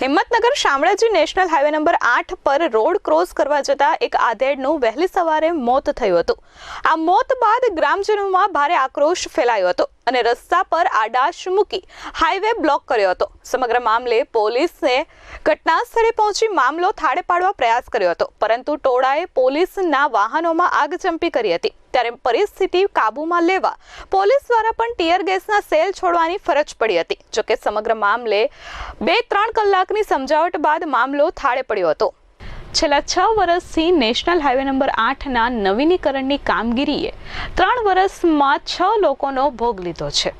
Himmatnagar Shamlaji national highway number આઠ પર road cross કરવા જતા એક આધેડનું વહેલી સવારે મોત થયું હતું. આ મોત બાદ ગ્રામજનોમાં ભારે આક્રોશ ફેલાયો હતો. અને રસ્તા પર આડાશ મૂકી હાઈવે બ્લોક કર્યો હતો. સમગ્ર મામલે પોલીસે ઘટના સ્થળે પહોંચી મામલો થાળે પાડવા પ્રયાસ કર્યો હતો. પરંતુ ટોળાએ પોલીસના વાહનોમાં આગચંપી કરી હતી. ત્યારે પરિસ્થિતિ કાબૂમાં લેવા પોલીસ દ્વારા પણ ટીયર ગેસના સેલ છોડવાની ફરજ પડી હતી. જોકે સમગ્ર મામલે બે ત્રણ કલાકની સમજાવટ બાદ મામલો થાળે પડ્યો હતો. છેલ્લા છ વર્ષથી નેશનલ હાઈવે નંબર આઠના નવીનીકરણની કામગીરીએ ત્રણ વર્ષમાં છ લોકોનો ભોગ લીધો છે.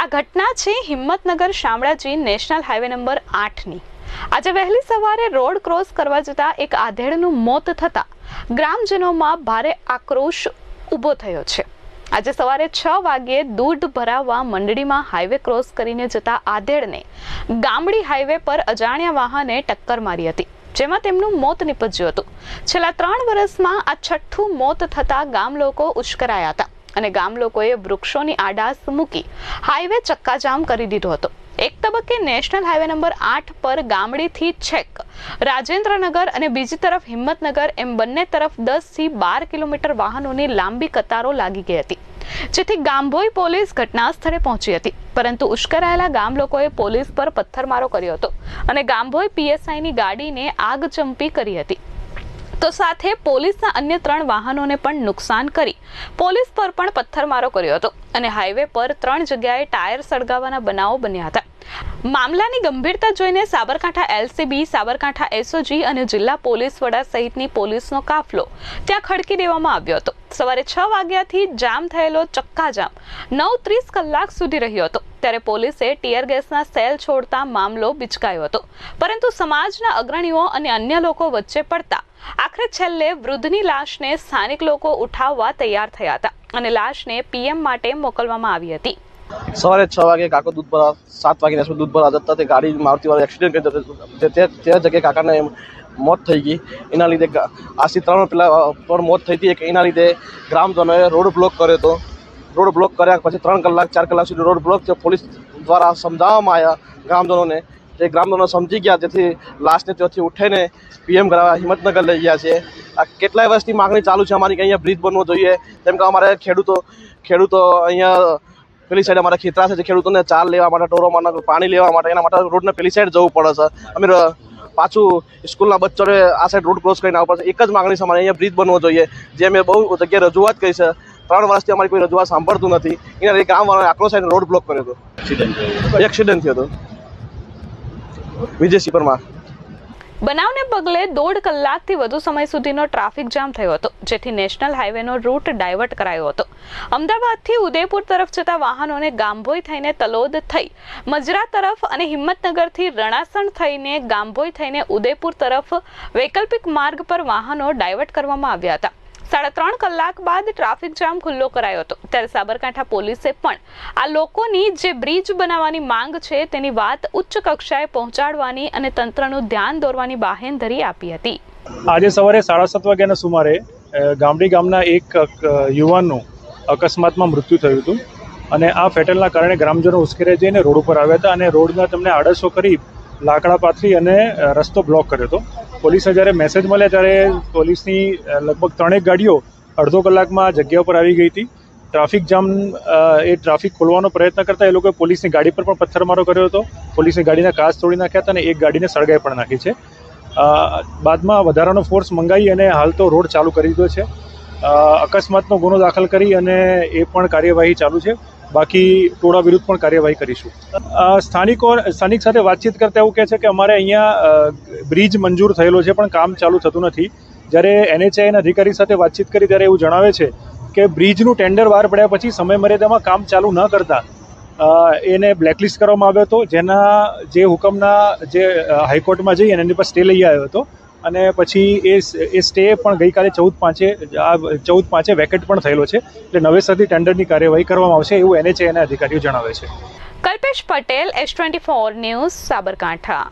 આ ઘટના છે Himmatnagar Shamlaji national highway number આઠની. આજે વહેલી સવારે રોડ ક્રોસ કરવા જતા એક આધેડનું મોત થતાં ગ્રામજનોમાં ભારે આક્રોશ ઊભો થયો છે. આજે સવારે છ વાગ્યે દૂધ ભરાવવા મંડળીમાં હાઈવે ક્રોસ કરીને જતા આધેડને ગામડી હાઈવે પર અજાણ્યા વાહને ટક્કર મારી હતી. જેમાં તેમનું મોત નિપજ્યું હતું. છેલ્લા ત્રણ વર્ષમાં આ છઠ્ઠું મોત થતાં ગામ લોકો ઉશ્કરાયા હતા અને ગામ લોકોએ વૃક્ષોની આડાસ મૂકી હાઈવે ચક્કાજામ કરી દીધો હતો. એક તબક્કે નેશનલ હાઈવે નંબર આઠ પર ગામડીથી છેક રાજેન્દ્રનગર અને બીજી તરફ હિંમતનગર એમ બંને તરફ દસથી બાર કિલોમીટર વાહનોની લાંબી કતારો લાગી ગઈ હતી. જેથી ગામભોઈ પોલીસ ઘટના સ્થળે પહોંચી હતી. પરંતુ ઉશ્કેરાયેલા ગામ લોકોએ પોલીસ પર પથ્થરમારો કર્યો હતો અને ગામભોઈ પીએસઆઈની ગાડીને આગ ચંપી કરી હતી. તો સાથે પોલીસના અન્ય ત્રણ વાહનોને પણ નુકસાન કરી પોલીસ પર પણ પથ્થરમારો કર્યો હતો અને હાઈવે પર ત્રણ જગ્યાએ ટાયર સળગાવવાના બનાવો બન્યા હતા. મામલાની ગંભીરતા જોઈને સાબરકાંઠા એલસીબી, સાબરકાંઠા એસઓજી અને જિલ્લા પોલીસ વડા સહિતની પોલીસનો કાફલો ત્યાં ખડકી દેવામાં આવ્યો હતો. સવારે છ વાગ્યાથી જામ થયેલો ચક્કાજામ નવ ત્રીસ કલાક સુધી રહ્યો હતો. ત્યારે પોલીસે ટીયર ગેસના સેલ છોડતા મામલો બિચકાયો હતો. પરંતુ સમાજના અગ્રણીઓ અને અન્ય લોકો વચ્ચે પડતા આખરે છેલ્લે વૃદ્ધની લાશને સ્થાનિક લોકો ઉઠાવવા તૈયાર થયા હતા અને લાશને પીએમ માટે મોકલવામાં આવી હતી. સવારે છ વાગે કાકો દૂધ ભરા સાત વાગે આસપાસ દૂધ ભરા જતા તે ગાડી મારુતિ વાળા એક્સિડન્ટ કરી તે જગ્યાએ કાકાને મોત થઈ ગઈ. એના લીધે આજથી ત્રણ પેલા પર મોત થઈ હતી. એક એના લીધે ગ્રામજનોએ રોડ બ્લોક કર્યો હતો. રોડ બ્લોક કર્યા પછી ત્રણ કલાક, ચાર કલાક સુધી રોડ બ્લોક પોલીસ દ્વારા સમજાવવામાં આવ્યા ગ્રામજનોને. તે ગ્રામજનો સમજી ગયા. જેથી લાસ્ટને ત્યાંથી ઉઠીને પીએમ કરાવવા હિંમતનગર લઈ ગયા છે. આ કેટલાય વર્ષથી માગણી ચાલુ છે. અમારી કે અહીંયા બ્રિજ બનવો જોઈએ. તેમ કે અમારે ખેડૂતો ખેડૂતો અહીંયા પેલી સાઈડ અમારા ખેતરા છે જે ખેડૂતોને ચાલ લેવા માટે ટોરોમાં પાણી લેવા માટે એના માટે રોડને પેલી સાઈડ જવું પડે છે. અમે પાછું સ્કૂલના બચ્ચોને આ સાઈડ રોડ ક્રોસ કરીને આવવા પડશે એક જ માગણી છે અમારે અહીંયા બ્રિજ બનવો જોઈએ. જે મેં બહુ જગ્યાએ રજૂઆત કરી છે ત્રણ વર્ષથી અમારી કોઈ રજૂઆત સાંભળતું નથી. એના લીધે ગામવાળાએ આખો સાઈડ રોડ બ્લોક કર્યો હતો. એક્સિડન્ટ થયો. હતો. વિજય સિપરમાં બનાવને પગલે દોઢ કલાકથી વધુ સમય સુધીનો ટ્રાફિક જામ થયો હતો, જેથી નેશનલ હાઈવેનો રૂટ ડાયવર્ટ કરાયો હતો. અમદાવાદથી ઉદયપુર તરફ જતા વાહનોને ગામભોઈ થઈને તલોદ થઈ, મજરા તરફ અને હિંમતનગરથી રણાસણ થઈને ગામભોઈ થઈને ઉદયપુર તરફ વૈકલ્પિક માર્ગ પર વાહનો ડાયવર્ટ કરવામાં આવ્યા હતા. સાડા ત્રણ કલાક બાદ ટ્રાફિક જામ ખુલ્લો કરાયો હતો. ત્યારે સાબરકાંઠા પોલીસે પણ આ લોકોની જે બ્રિજ બનાવવાની માંગ છે તેની વાત ઉચ્ચ કક્ષાએ પહોંચાડવાની અને તંત્રનું ધ્યાન દોરવાની બાહેંધરી આપી હતી. આજે સવારે સાડા સાત વાગ્યાના સુમારે ગામડી ગામના એક યુવાનનું અકસ્માતમાં મૃત્યુ થયું હતું. અને આ ફેટલના કારણે ગ્રામજનો ઉશ્કેરે જઈને રોડ ઉપર આવ્યા હતા અને રોડના તેમને આડસો કરી લાકડા પાથરી અને રસ્તો બ્લોક કર્યો હતો. પોલીસને જ્યારે મેસેજ મળ્યા ત્યારે પોલીસની લગભગ ત્રણેક ગાડીઓ અડધો કલાકમાં જગ્યા ઉપર આવી ગઈ હતી. ટ્રાફિક જામ એ ટ્રાફિક ખોલવાનો પ્રયત્ન કરતા એ લોકોએ પોલીસની ગાડી પર પણ પથ્થરમારો કર્યો હતો. પોલીસની ગાડીના કાચ તોડી નાખ્યા હતા અને એક ગાડીને સળગાઈ પણ નાખી છે. બાદમાં વધારાનો ફોર્સ મંગાવી અને હાલ તો રોડ ચાલુ કરી દીધો છે. અકસ્માતનો ગુનો દાખલ કરી અને એ પણ કાર્યવાહી ચાલુ છે. બાકી ટોળા વિરુદ્ધ પણ કાર્યવાહી કરીશું. સ્થાનિકો સ્થાનિક સાથે વાતચીત કરતા એવું કહે છે કે અમારે અહીંયા બ્રિજ મંજૂર થયેલો છે, પણ કામ ચાલુ થતું નથી. જ્યારે એનએચઆઈના અધિકારી સાથે વાતચીત કરી ત્યારે એવું જણાવે છે કે બ્રિજનું ટેન્ડર બહાર પડ્યા પછી સમય મર્યાદામાં કામ ચાલુ ન કરતા એને બ્લેકલિસ્ટ કરવામાં આવ્યો હતો. જેના જે હુકમના જે હાઈકોર્ટમાં જઈ અને એની પર સ્ટે લઈ આવ્યો હતો. અને પછી એ એ સ્ટે પણ ગઈકાલે ચૌદ પાંચે, આ ચૌદ પાંચે વેકેટ પણ થયેલો છે. એટલે નવેસરથી ટેન્ડરની કાર્યવાહી કરવામાં આવશે એવું એનએચએના અધિકારીઓ જણાવે છે. Kalpesh Patel S twenty four news, Sabarkantha.